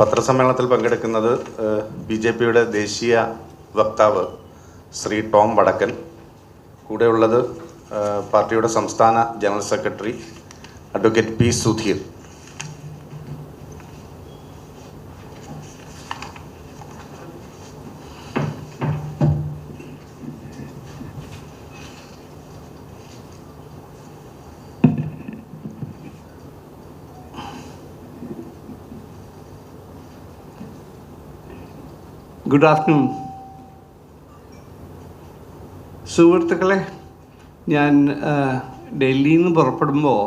പത്രസമ്മേളനത്തിൽ പങ്കെടുക്കുന്നത് B J പിയുടെ ദേശീയ വക്താവ് ശ്രീ ടോം വടക്കൻ. കൂടെയുള്ളത് പാർട്ടിയുടെ സംസ്ഥാന general secretary advocate P Sudhir. Good afternoon സുഹൃത്തുക്കളെ ഞാൻ ഡൽഹിയിൽ നിന്ന് പുറപ്പെടുമ്പോൾ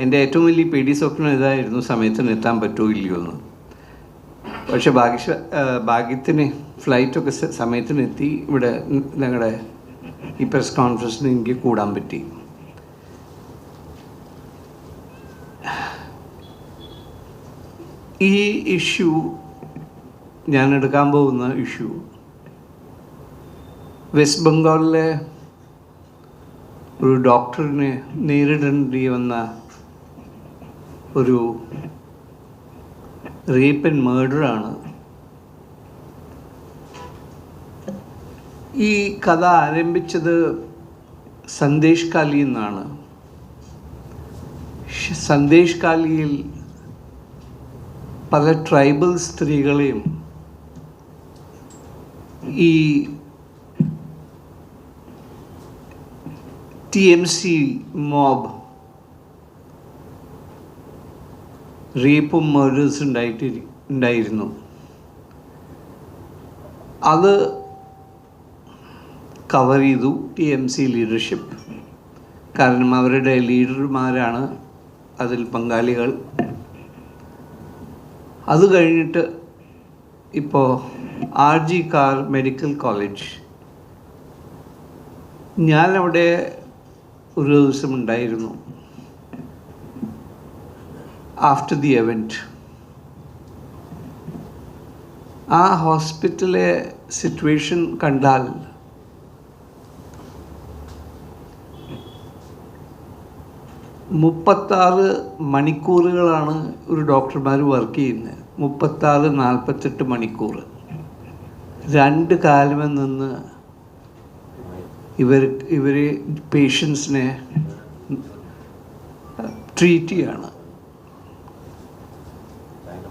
എന്റെ ഏറ്റവും വലിയ പേടി സ്വപ്നം ഇതായിരുന്നു സമയത്തിന് എത്താൻ പറ്റുമോ ഇല്ലയോ എന്ന്. പക്ഷേ ഭാഗ്യ ഭാഗ്യത്തിന് ഫ്ലൈറ്റൊക്കെ സമയത്തിന് എത്തി. ഇവിടെ ഞങ്ങളുടെ ഈ പ്രസ് കോൺഫറൻസിന് എനിക്ക് കൂടാൻ പറ്റി. ഈ ഇഷ്യൂ ഞാൻ എടുക്കാൻ പോകുന്ന ഇഷ്യൂ. വെസ്റ്റ് ബംഗാളിലെ ഒരു ഡോക്ടറിനെ നേരിടേണ്ടി വന്ന ഒരു റേപ്പ് ആൻഡ് മേർഡറാണ് ഈ കഥ ആരംഭിച്ചത് സന്ദേശ് കാലി എന്നാണ്. സന്ദേശ് കാലിയിൽ പല ട്രൈബൽ സ്ത്രീകളെയും ഈ ടി എം മോബ് റേപ്പും മേഴ്ഡേഴ്സ് ഉണ്ടായിട്ട് ഉണ്ടായിരുന്നു. അത് കവർ ചെയ്തു ടി എം സി ലീഡർഷിപ്പ് കാരണം അവരുടെ ലീഡർമാരാണ് അതിൽ പങ്കാളികൾ. അത് കഴിഞ്ഞിട്ട് ഇപ്പോൾ R G Kar medical college. ഞാനവിടെ ഒരു ദിവസം ഉണ്ടായിരുന്നു. ആഫ്റ്റർ ദി എവന്റ് ആ ഹോസ്പിറ്റലിലെ സിറ്റുവേഷൻ കണ്ടാൽ മുപ്പത്താറ് മണിക്കൂറുകളാണ് ഒരു ഡോക്ടർമാർ വർക്ക് ചെയ്യുന്നത്. മുപ്പത്താറ് നാൽപ്പത്തെട്ട് മണിക്കൂർ രണ്ട് കാലമേ നിന്ന് ഇവർ ഇവർ പേഷ്യൻസിനെ ട്രീറ്റ് ചെയ്യാണ്.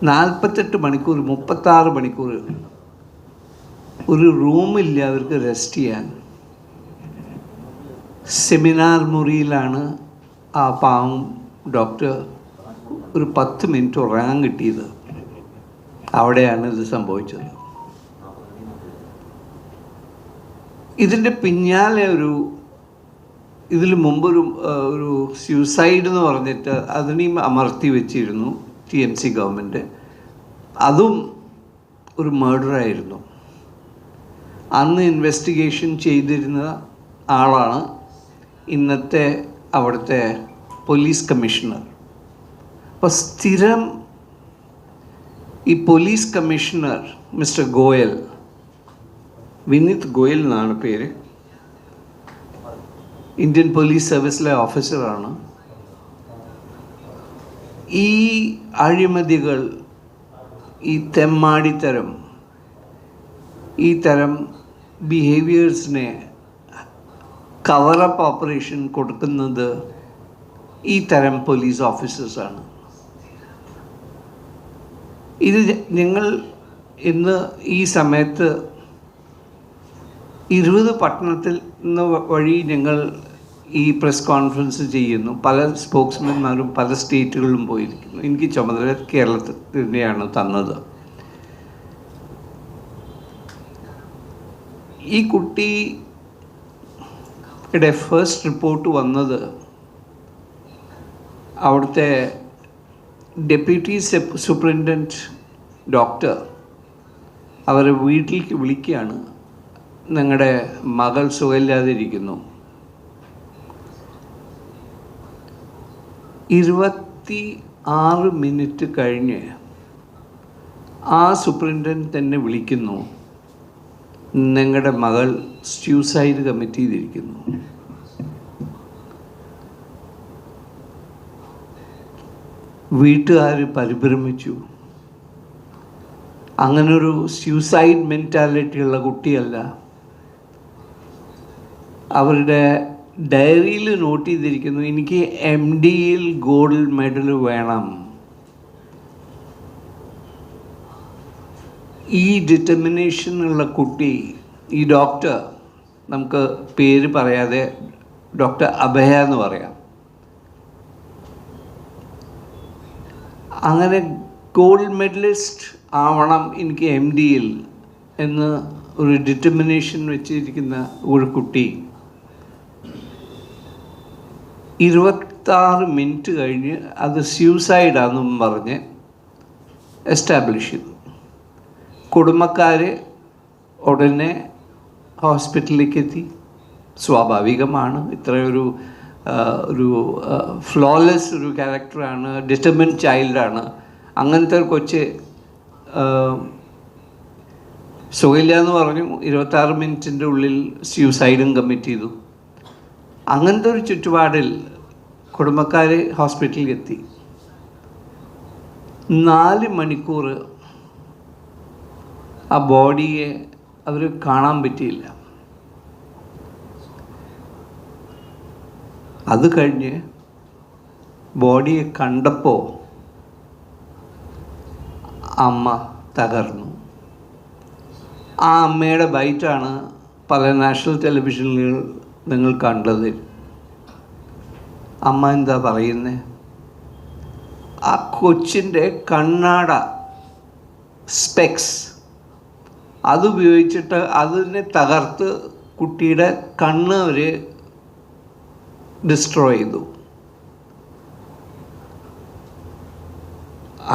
നാൽപ്പത്തെട്ട് മണിക്കൂർ മുപ്പത്താറ് മണിക്കൂർ ഒരു റൂമില്ല അവർക്ക് റെസ്റ്റ് ചെയ്യാൻ. സെമിനാർ മുറിയിലാണ് ആ പാവം ഡോക്ടർ ഒരു പത്ത് മിനിറ്റ് ഉറങ്ങാൻ കിട്ടിയത്. അവിടെയാണ് ഇത് സംഭവിച്ചത്. ഇതിന്റെ പിന്നാലെ ഒരു ഇതിൽ മുമ്പൊരു ഒരു സ്യൂസൈഡ് എന്ന് പറഞ്ഞിട്ട് അതിനെയും അമർത്തി വെച്ചിരുന്നു ടി എം സി ഗവൺമെന്റ് അതും ഒരു മേഡറായിരുന്നു അന്ന് ഇൻവെസ്റ്റിഗേഷൻ ചെയ്തിരുന്ന ആളാണ് ഇന്നത്തെ അവിടുത്തെ പോലീസ് കമ്മീഷണർ അപ്പോൾ സ്ഥിരം ഈ police commissioner Mr Goyal Vineet Goyal എന്നാണ് പേര്. ഇന്ത്യൻ പോലീസ് സർവീസിലെ ഓഫീസറാണ്. ഈ അഴിമതികൾ ഈ തെമ്മാടിത്തരം ഈ തരം ബിഹേവിയേഴ്സിനെ കവറപ്പ് ഓപ്പറേഷൻ കൊടുക്കുന്നത് ഈ തരം പോലീസ് ഓഫീസേഴ്സാണ് ഇത് ഞങ്ങൾ ഇന്ന് ഈ സമയത്ത് ഇരുപത് പട്ടണത്തിൽ നിന്ന് വഴി ഞങ്ങൾ ഈ പ്രസ് കോൺഫറൻസ് ചെയ്യുന്നു. പല സ്പോക്സ്മാൻമാരും പല സ്റ്റേറ്റുകളിലും പോയിരിക്കുന്നു. എനിക്ക് ചുമതല കേരളത്തിൽ തന്നെയാണ് തന്നത്. ഈ കുട്ടിയുടെ ഫസ്റ്റ് റിപ്പോർട്ട് വന്നത് അവിടുത്തെ ഡെപ്യൂട്ടി സൂപ്രണ്ടന്റ് ഡോക്ടർ അവരെ വീട്ടിലേക്ക് വിളിക്കുകയാണ്. നിങ്ങളുടെ മകൾ സുഖമില്ലാതിരിക്കുന്നു. ഇരുപത്തി ആറ് മിനിറ്റ് കഴിഞ്ഞ് ആ സൂപ്രണ്ടന്റ് തന്നെ വിളിക്കുന്നു. നിങ്ങളുടെ മകൾ സ്യൂസൈഡ് കമ്മിറ്റ് ചെയ്തിരിക്കുന്നു. വീട്ടുകാർ പരിഭ്രമിച്ചു. അങ്ങനൊരു സ്യൂസൈഡ് മെന്റാലിറ്റി ഉള്ള കുട്ടിയല്ല. അവരുടെ ഡയറിയിൽ നോട്ട് ചെയ്തിരിക്കുന്നു എനിക്ക് എം ഡിയിൽ ഗോൾഡ് മെഡൽ വേണം. ഈ ഡിറ്റർമിനേഷൻ ഉള്ള കുട്ടി ഈ ഡോക്ടർ നമുക്ക് പേര് പറയാതെ ഡോക്ടർ അഭയ എന്ന് പറയാം. അങ്ങനെ ഗോൾഡ് മെഡലിസ്റ്റ് ആവണം എനിക്ക് എം ഡിയിൽ എന്ന് ഒരു ഡിറ്റർമിനേഷൻ വെച്ചിരിക്കുന്ന ഒരു കുട്ടി. ഇരുപത്താറ് മിനിറ്റ് കഴിഞ്ഞ് അത് സ്യൂസൈഡാണെന്നും പറഞ്ഞ് എസ്റ്റാബ്ലിഷ് ചെയ്തു. കുടുംബക്കാർ ഉടനെ ഹോസ്പിറ്റലിലേക്ക് എത്തി സ്വാഭാവികമാണ്. ഇത്രയൊരു ഒരു ഫ്ലോലെസ് ഒരു ക്യാരക്ടറാണ് ഡിറ്റർമിൻ ചൈൽഡാണ് അങ്ങനത്തെ ഒരു കൊച്ച് സുഖമില്ല എന്ന് പറഞ്ഞു ഇരുപത്താറ് മിനിറ്റിന്റെ ഉള്ളിൽ സ്യൂസൈഡും കമ്മിറ്റ് ചെയ്തു. അങ്ങനത്തെ ഒരു ചുറ്റുപാടിൽ കുടുംബക്കാർ ഹോസ്പിറ്റലിൽ എത്തി നാല് മണിക്കൂർ ആ ബോഡിയെ അവർ കാണാൻ പറ്റിയില്ല. അത് കഴിഞ്ഞ് ബോഡിയെ കണ്ടപ്പോൾ അമ്മ തകർന്നു. ആ അമ്മയുടെ ബൈറ്റാണ് പല നാഷണൽ ടെലിവിഷനിൽ നിങ്ങൾ കണ്ടത്. അമ്മ എന്താ പറയുന്നത് ആ കൊച്ചിന്റെ കണ്ണാട സ്പെക്സ്. അതുപയോഗിച്ചിട്ട് അതിനെ തകർത്ത് കുട്ടിയുടെ കണ്ണ് അവർ ഡിസ്ട്രോയ് ചെയ്തു.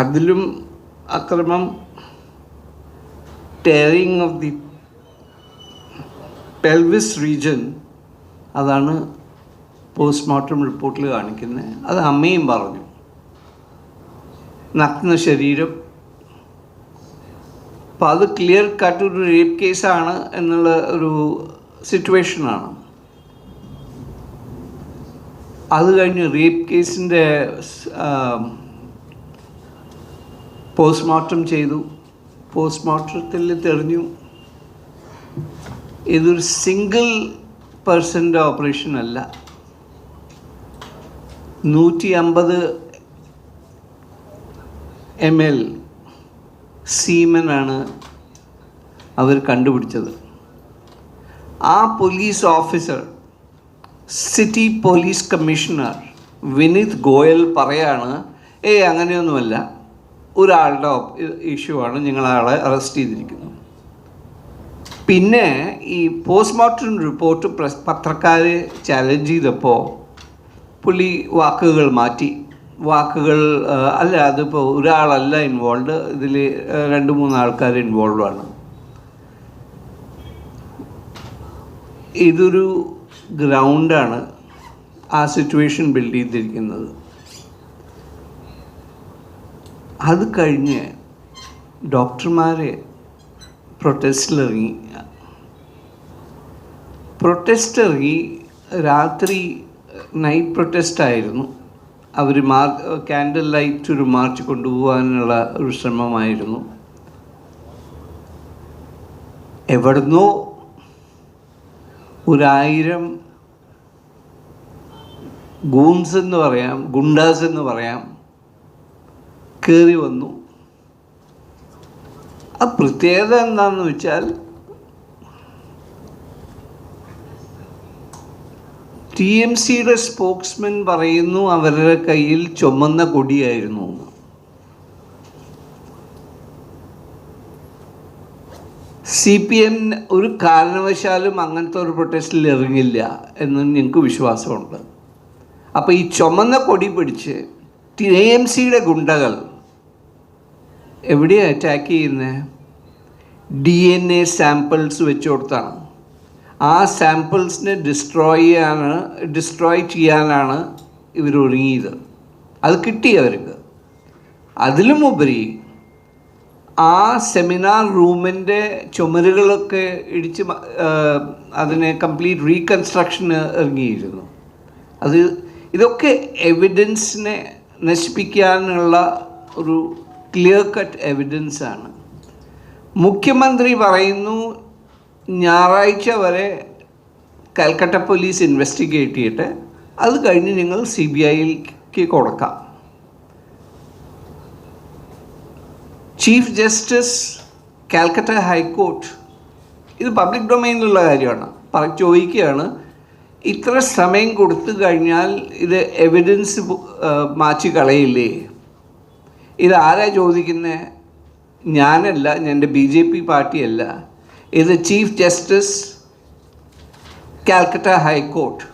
അതിലും അക്രമം tearing of the pelvis region അതാണ് പോസ്റ്റ്മോർട്ടം റിപ്പോർട്ടിൽ കാണിക്കുന്നത് അത് അമ്മയും പറഞ്ഞു. നഗ്ന ശരീരം. അപ്പം അത് ക്ലിയർ കട്ട് ഒരു റേപ്പ് കേസാണ് എന്നുള്ള ഒരു സിറ്റുവേഷനാണ് അത് കഴിഞ്ഞ് റേപ്പ് കേസിന്റെ പോസ്റ്റ്മോർട്ടം ചെയ്തു. പോസ്റ്റ്മോർട്ടത്തിൽ തെളിഞ്ഞു. ഇതൊരു സിംഗിൾ പേഴ്സന്റെ ഓപ്പറേഷൻ അല്ല. നൂറ്റി അമ്പത് എം എൽ സീമനാണ് അവർ കണ്ടുപിടിച്ചത്. ആ police officer city police commissioner Vineet Goyal പറയാണ് ഏയ് അങ്ങനെയൊന്നുമല്ല. ഒരാളുടെ ഇഷ്യൂ ആണ്. ഞങ്ങളാളെ അറസ്റ്റ് ചെയ്തിരിക്കുന്നത് പിന്നെ ഈ പോസ്റ്റ്മോർട്ടം റിപ്പോർട്ട് പത്രക്കാർ ചാലഞ്ച് ചെയ്തപ്പോൾ പുള്ളി വാക്കുകൾ മാറ്റി. വാക്കുകൾ അല്ല അതിപ്പോൾ ഒരാളല്ല ഇൻവോൾവ് ഇതിൽ രണ്ട് മൂന്ന് ആൾക്കാർ ഇൻവോൾവ് ആണ്. ഇതൊരു ഗ്രൗണ്ടാണ് ആ സിറ്റുവേഷൻ ബിൽഡ് ചെയ്തിരിക്കുന്നത്. അത് കഴിഞ്ഞ് ഡോക്ടർമാരെ പ്രൊട്ടസ്റ്റിലിറങ്ങി പ്രൊട്ടസ്റ്റ് ഇറങ്ങി രാത്രി നൈറ്റ് പ്രൊട്ടസ്റ്റ് ആയിരുന്നു. അവർ മാർ ക്യാൻഡിൽ ലൈറ്റ് ഒരു മാർച്ച് കൊണ്ടുപോകാനുള്ള ഒരു ശ്രമമായിരുന്നു. എവിടുന്നോ ഒരായിരം ഗൂൺസ് എന്ന് പറയാം ഗുണ്ടാസ് എന്ന് പറയാം കയറി വന്നു. ആ പ്രത്യേകത എന്താണെന്ന് വെച്ചാൽ ടി എം സിയുടെ സ്പോക്സ്മാൻ പറയുന്നു അവരുടെ കയ്യിൽ ചുമന്ന കൊടിയായിരുന്നു. സി പി എം ഒരു കാരണവശാലും അങ്ങനത്തെ ഒരു പ്രൊട്ടസ്റ്റിൽ ഇറങ്ങില്ല എന്ന് ഞങ്ങൾക്ക് വിശ്വാസമുണ്ട് അപ്പോൾ ഈ ചുമന്ന കൊടി പിടിച്ച് ടി എം സിയുടെ ഗുണ്ടകൾ എവിടെയാണ് അറ്റാക്ക് ചെയ്യുന്നത് ഡി എൻ എ സാമ്പിൾസ് വെച്ച് കൊടുത്താണ്. ആ സാമ്പിൾസിനെ ഡിസ്ട്രോയ് ചെയ്യാനാണ് ഡിസ്ട്രോയ് ചെയ്യാനാണ് ഇവർ ഒരുങ്ങിയത്. അത് കിട്ടി അവർക്ക്. അതിലുമുപരി ആ സെമിനാർ റൂമിന്റെ ചുമരുകളൊക്കെ ഇടിച്ച് അതിനെ കംപ്ലീറ്റ് റീകൺസ്ട്രക്ഷന് ഇറങ്ങിയിരുന്നു. അത് ഇതൊക്കെ എവിഡൻസിനെ നശിപ്പിക്കാനുള്ള ഒരു ക്ലിയർ കട്ട് എവിഡൻസ് ആണ്. മുഖ്യമന്ത്രി പറയുന്നു ഞായറാഴ്ച വരെ കൽക്കട്ട പോലീസ് ഇൻവെസ്റ്റിഗേറ്റ് ചെയ്തിട്ട് അത് കഴിഞ്ഞ് നിങ്ങൾ സി ബി ഐക്ക് കൊടുക്കാം. Chief justice Calcutta high court ഇത് പബ്ലിക് ഡൊമൈനിലുള്ള കാര്യമാണ്. പറ ചോദിക്കുകയാണ് ഇത്ര സമയം കൊടുത്തു കഴിഞ്ഞാൽ ഇത് എവിഡൻസ് മാറ്റി കളയില്ലേ? ഇത് ആരാ ചോദിക്കുന്നത് ഞാനല്ല എന്റെ ബി ജെ പി പാർട്ടിയല്ല. ഇത് ചീഫ് ജസ്റ്റിസ് കാൽക്കട്ട ഹൈക്കോർട്ട്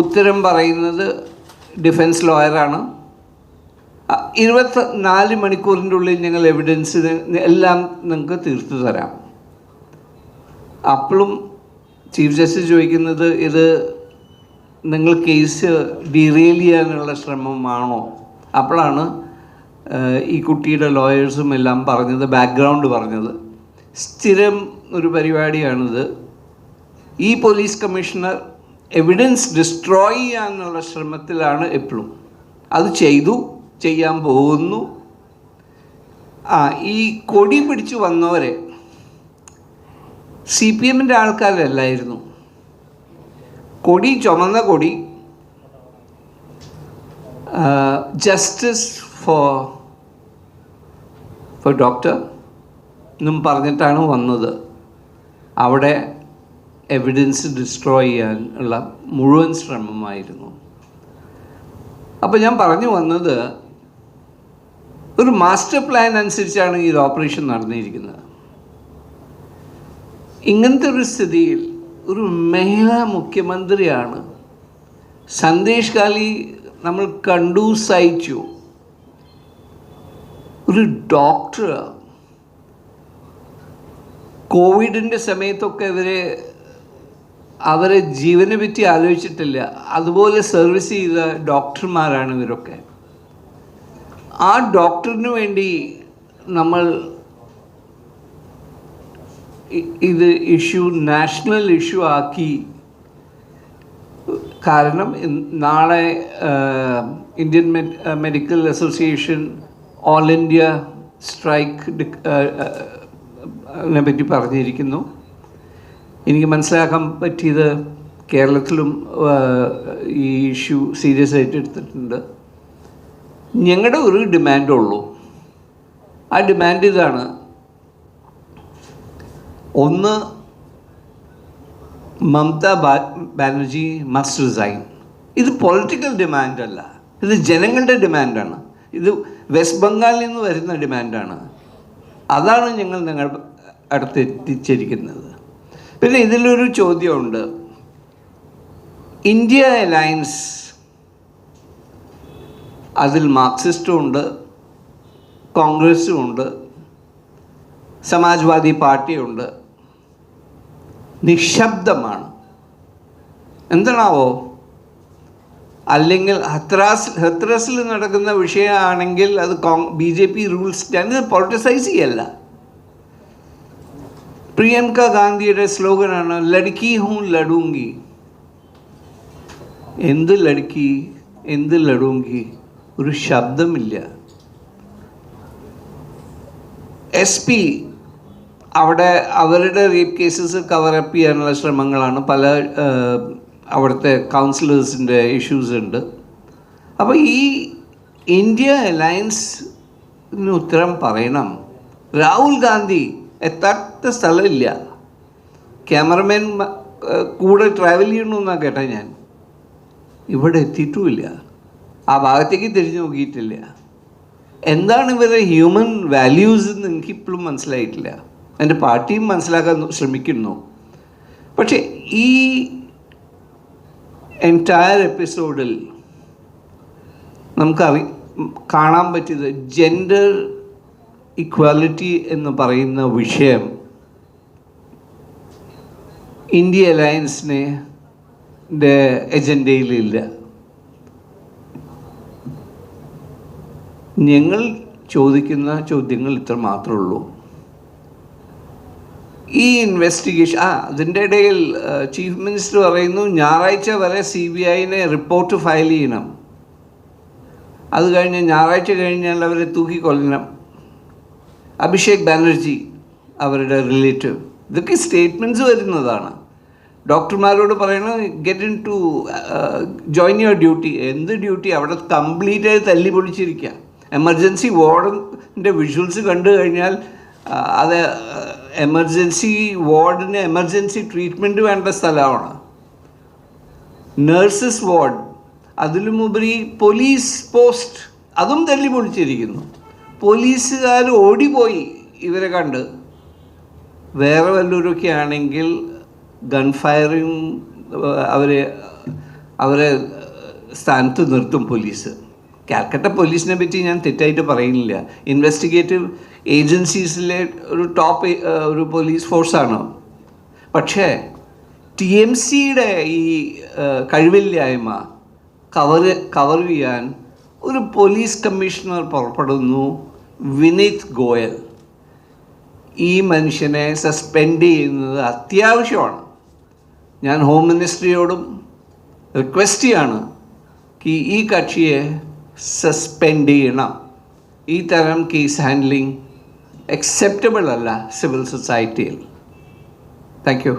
ഉത്തരം പറയുന്നത് ഡിഫൻസ് ലോയറാണ് ഇരുപത്തി നാല് മണിക്കൂറിന്റെ ഉള്ളിൽ ഞങ്ങൾ എവിഡൻസ് എല്ലാം നിങ്ങൾക്ക് തീർത്തു തരാം. അപ്പോഴും ചീഫ് ജസ്റ്റിസ് ചോദിക്കുന്നത് ഇത് നിങ്ങൾ കേസ് ഡീറെയിൽ ചെയ്യാനുള്ള ശ്രമമാണോ? അപ്പോഴാണ് ഈ കുട്ടിയുടെ ലോയേഴ്സും എല്ലാം പറഞ്ഞത് ബാക്ക്ഗ്രൗണ്ട് പറഞ്ഞത്. സ്ഥിരം ഒരു പരിപാടിയാണിത്. ഈ പോലീസ് കമ്മീഷണർ എവിഡൻസ് ഡിസ്ട്രോയ് ചെയ്യാനുള്ള ശ്രമത്തിലാണ് എപ്പോഴും അത് ചെയ്തു ചെയ്യാൻ പോകുന്നു. ആ ഈ കൊടി പിടിച്ചു വന്നവരെ സി പി എമ്മിന്റെ ആൾക്കാരല്ലായിരുന്നു. കൊടി ചുമന്ന കൊടി ജസ്റ്റിസ് ഫോർ ഫോർ ഡോക്ടർ എന്നും പറഞ്ഞിട്ടാണ് വന്നത്. അവിടെ എവിഡൻസ് ഡിസ്ട്രോയ് ചെയ്യാൻ ഉള്ള മുഴുവൻ ശ്രമമായിരുന്നു. അപ്പോൾ ഞാൻ പറഞ്ഞു വന്നത് ഒരു മാസ്റ്റർ പ്ലാൻ അനുസരിച്ചാണ് ഈ ഓപ്പറേഷൻ നടന്നിരിക്കുന്നത്. ഇങ്ങനത്തെ ഒരു സ്ഥിതിയിൽ ഒരു മഹിളാ മുഖ്യമന്ത്രിയാണ്. സന്ദേശ് കാലി നമ്മൾ കണ്ടു സഹിച്ചു. ഒരു ഡോക്ടർ കോവിഡിന്റെ സമയത്തൊക്കെ ഇവരെ അവരെ ജീവനെ പറ്റി ആലോചിച്ചിട്ടില്ല. അതുപോലെ സർവീസ് ചെയ്ത ഡോക്ടർമാരാണ് ഇവരൊക്കെ. ആ ഡോക്ടറിന് വേണ്ടി നമ്മൾ ഇത് ഇഷ്യൂ നാഷണൽ ഇഷ്യൂ ആക്കി. കാരണം നാളെ Indian medical association all India strike പറ്റി പറഞ്ഞിരിക്കുന്നു. എനിക്ക് മനസ്സിലാക്കാൻ പറ്റിയത് കേരളത്തിലും ഈ ഇഷ്യൂ സീരിയസ് ആയിട്ട് എടുത്തിട്ടുണ്ട്. ഞങ്ങളുടെ ഒരു ഡിമാൻഡുള്ളൂ ആ ഡിമാൻഡ് ഇതാണ്. ഒന്ന് മമത ബാനർജി മസ്റ്റ് റിസൈൻ ഇത് പൊളിറ്റിക്കൽ ഡിമാൻഡല്ല ഇത് ജനങ്ങളുടെ ഡിമാൻഡാണ് ഇത് വെസ്റ്റ് ബംഗാളിൽ നിന്ന് വരുന്ന ഡിമാൻഡാണ്. അതാണ് ഞങ്ങൾ നിങ്ങൾ അടുത്ത് എത്തിച്ചിരിക്കുന്നത്. പിന്നെ ഇതിലൊരു ചോദ്യമുണ്ട്. ഇന്ത്യ അലയൻസ് അതിൽ മാർക്സിസ്റ്റും ഉണ്ട് കോൺഗ്രസും ഉണ്ട് സമാജ്വാദി പാർട്ടിയുണ്ട് നിശബ്ദമാണ്. എന്താണാവോ? അല്ലെങ്കിൽ ഹത്രാസ് ഹത്രാസിൽ നടക്കുന്ന വിഷയമാണെങ്കിൽ അത് Cong B J P rules ഞാനിത് പൊളിറ്റിസൈസ് ചെയ്യല്ല. പ്രിയങ്ക ഗാന്ധിയുടെ സ്ലോഗനാണ് ലടുക്കി ഹൂ ലഡൂങ്കി എന്ത് ലടുക്കി എന്ത് ലഡൂങ്കി ഒരു ശബ്ദമില്ല. എസ് പി അവിടെ അവരുടെ റേപ്പ് കേസസ് കവറപ്പ് ചെയ്യാനുള്ള ശ്രമങ്ങളാണ് പല അവിടുത്തെ കൗൺസിലേഴ്സിന്റെ ഇഷ്യൂസ് ഉണ്ട്. അപ്പോൾ ഈ ഇന്ത്യ അലയൻസിന് ഉത്തരം പറയണം. രാഹുൽ ഗാന്ധി എത്താത്ത സ്ഥലമില്ല. ക്യാമറമാൻ കൂടെ ട്രാവൽ ചെയ്യണമെന്നാണ് കേട്ടത് ഞാൻ. ഇവിടെ എത്തിയിട്ടുമില്ല. ആ ഭാഗത്തേക്ക് തിരിഞ്ഞു നോക്കിയിട്ടില്ല. എന്താണ് ഇവരുടെ ഹ്യൂമൻ വാല്യൂസ് എന്ന് എനിക്കിപ്പോഴും മനസ്സിലായിട്ടില്ല. എന്റെ പാർട്ടിയും മനസ്സിലാക്കാൻ ശ്രമിക്കുന്നു. പക്ഷേ ഈ എന്റയർ എപ്പിസോഡിൽ നമുക്കറി കാണാൻ പറ്റിയത് ജെൻഡർ ഇക്വാലിറ്റി എന്ന് പറയുന്ന വിഷയം ഇന്ത്യ അലയൻസിനെ എജൻഡയിലില്ല ഞങ്ങൾ ചോദിക്കുന്ന ചോദ്യങ്ങൾ ഇത്ര മാത്രമേ ഉള്ളൂ. ഈ ഇൻവെസ്റ്റിഗേഷൻ ആ അതിന്റെ ഇടയിൽ ചീഫ് മിനിസ്റ്റർ പറയുന്നു ഞായറാഴ്ച വരെ സി ബി ഐനെ റിപ്പോർട്ട് ഫയൽ ചെയ്യണം. അത് കഴിഞ്ഞ് ഞായറാഴ്ച കഴിഞ്ഞാൽ അവരെ തൂക്കിക്കൊല്ലണം. അഭിഷേക് ബാനർജി അവരുടെ റിലേറ്റീവ് ഇതൊക്കെ സ്റ്റേറ്റ്മെന്റ്സ് വരുന്നതാണ്. ഡോക്ടർമാരോട് പറയണം get in to join your duty എന്ത് ഡ്യൂട്ടി അവിടെ കംപ്ലീറ്റ് ആയി തല്ലി പൊളിച്ചിരിക്കുക എമർജൻസി വാർഡിന്റെ വിഷ്വൽസ് കണ്ടു കഴിഞ്ഞാൽ അത് എമർജൻസി വാർഡിന് എമർജൻസി ട്രീറ്റ്മെന്റ് വേണ്ട സ്ഥലമാണ്. നേഴ്സസ് വാർഡ് അതിലുമുപരി പോലീസ് പോസ്റ്റ് അതും തല്ലി പൊളിച്ചിരിക്കുന്നു. പോലീസുകാർ ഓടിപ്പോയി ഇവരെ കണ്ട്. വേറെ വല്ലവരൊക്കെ ആണെങ്കിൽ ഗൺ ഫയറിങ് അവരെ അവരെ സ്ഥാനത്ത് നിർത്തും പോലീസ്. കാൽക്കട്ട പോലീസിനെ പറ്റി ഞാൻ തെറ്റായിട്ട് പറയുന്നില്ല. ഇൻവെസ്റ്റിഗേറ്റീവ് ഏജൻസീസിലെ ഒരു ടോപ്പ് ഒരു പോലീസ് ഫോഴ്സാണ് പക്ഷേ ടി എം സിയുടെ ഈ കഴിവില്ലായ്മ കവർ കവർ ചെയ്യാൻ ഒരു പോലീസ് കമ്മീഷണർ പുറപ്പെടുന്നു വിനീത് ഗോയൽ. ഈ മനുഷ്യനെ സസ്പെൻഡ് ചെയ്യുന്നത് അത്യാവശ്യമാണ്. ഞാൻ ഹോം മിനിസ്ട്രിയോടും റിക്വസ്റ്റ് ചെയ്യാണ്. ഈ കക്ഷിയെ സസ്പെൻഡ് ചെയ്യണം. ഈ തരം കേസ് ഹാൻഡ്ലിംഗ് അക്സെപ്റ്റബിൾ അല്ല സിവിൽ സൊസൈറ്റിയിൽ താങ്ക് യു